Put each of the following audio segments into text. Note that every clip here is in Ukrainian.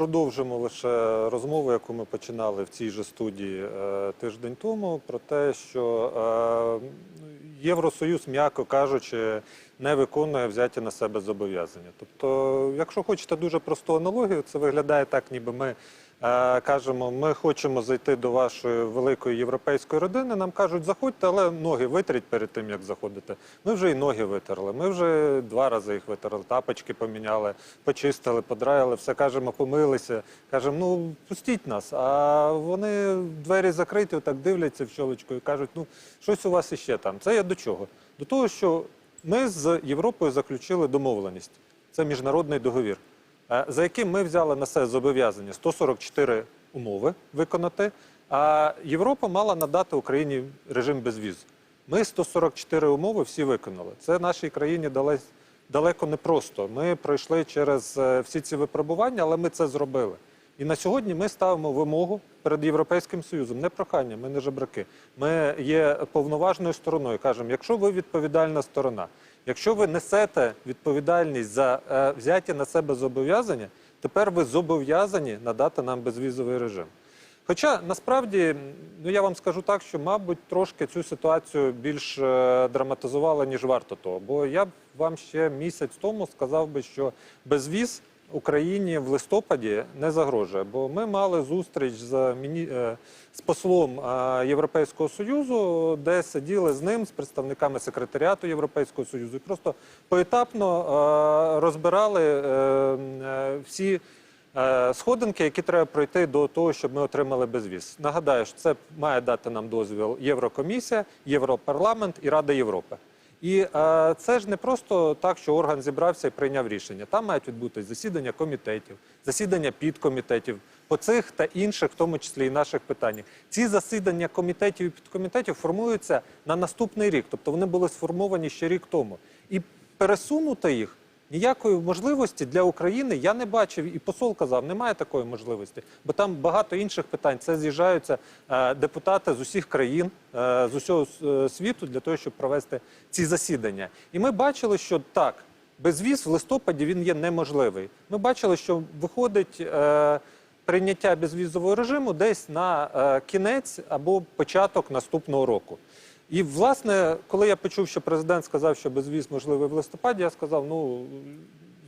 продовжимо лише розмову, яку ми починали в цій же студії е, тиждень тому, про те, що е, Євросоюз, м'яко кажучи, не виконує взяті на себе зобов'язання. Тобто, якщо хочете дуже просту аналогію, це виглядає так, ніби ми. Е, Кажемо, ми хочемо зайти до вашої великої європейської родини. Нам кажуть, заходьте, але ноги витріть перед тим, як заходите. Ми вже і ноги витерли. Ми вже два рази їх витерли, тапочки поміняли, почистили, подраїли, все кажемо, помилися. Кажемо, ну пустіть нас. А вони двері закриті, отак дивляться в щолочку і кажуть, ну щось у вас іще там. Це я до чого? До того, що ми з Європою заключили домовленість. Це міжнародний договір. Е, за яким ми взяли на себе зобов'язання 144 умови виконати, а Європа мала надати Україні режим безвіз. Ми 144 умови всі виконали. Це нашій країні далеко, не просто. Ми пройшли через е, всі ці випробування, але ми це зробили. І на сьогодні ми ставимо вимогу перед Європейським Союзом, не прохання, ми не жебраки. Ми є повноважною стороною. Кажемо, якщо ви відповідальна сторона, якщо ви несете відповідальність за е, взяті на себе зобов'язання, тепер ви зобов'язані надати нам безвізовий режим. Хоча насправді, ну я вам скажу так, що, мабуть, трошки цю ситуацію більш е, драматизували, ніж варто того. Бо я б вам ще місяць тому сказав би, що безвіз Україні в листопаді не загрожує. Бо ми мали зустріч з, міні... е, з послом е, Європейського Союзу, де сиділи з ним, з представниками секретаріату Європейського Союзу, і просто поетапно е, розбирали всі. Сходинки, які треба пройти до того, щоб ми отримали безвіз. Нагадаю, що це має дати нам дозвіл Єврокомісія, Європарламент і Рада Європи. І е, це ж не просто так, що орган зібрався і прийняв рішення. Там мають відбутися засідання комітетів, засідання підкомітетів по цих та інших, в тому числі і наших питаннях. Ці засідання комітетів і підкомітетів формуються на наступний рік, тобто вони були сформовані ще рік тому. І пересунути їх Ніякої можливості для України я не бачив, і посол казав, немає такої можливості, бо там багато інших питань. Це з'їжджаються е, депутати з усіх країн, е, з усього е, світу для того, щоб провести ці засідання. І ми бачили, що так, безвіз в листопаді він є неможливий. Ми бачили, що виходить. Прийняття безвізового режиму десь на кінець або початок наступного року. І власне, коли я почув, що президент сказав, що безвіз можливий в листопаді, я сказав: ну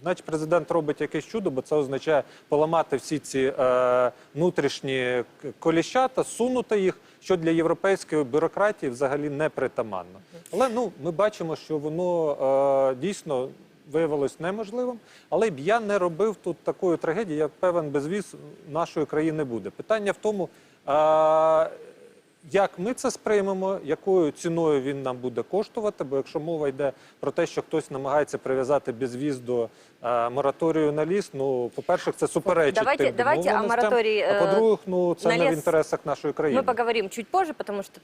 значить, президент робить якесь чудо, бо це означає поламати всі ці е, внутрішні коліщата, сунути їх, що для європейської бюрократії взагалі не притаманно. Але ну ми бачимо, що воно е, дійсно. Виявилось неможливим, але б я не робив тут такої трагедії. Я певен, безвіз нашої країни буде. Питання в тому, а, як ми це сприймемо, якою ціною він нам буде коштувати? Бо якщо мова йде про те, що хтось намагається прив'язати безвіз до е, мораторію на ліс, ну по-перше, це суперечить Давайте- тим давайте о домовленостям, мораторії, а е, по-друге, ну це на не в інтересах нашої країни. Мы поговорим чуть позже, потому что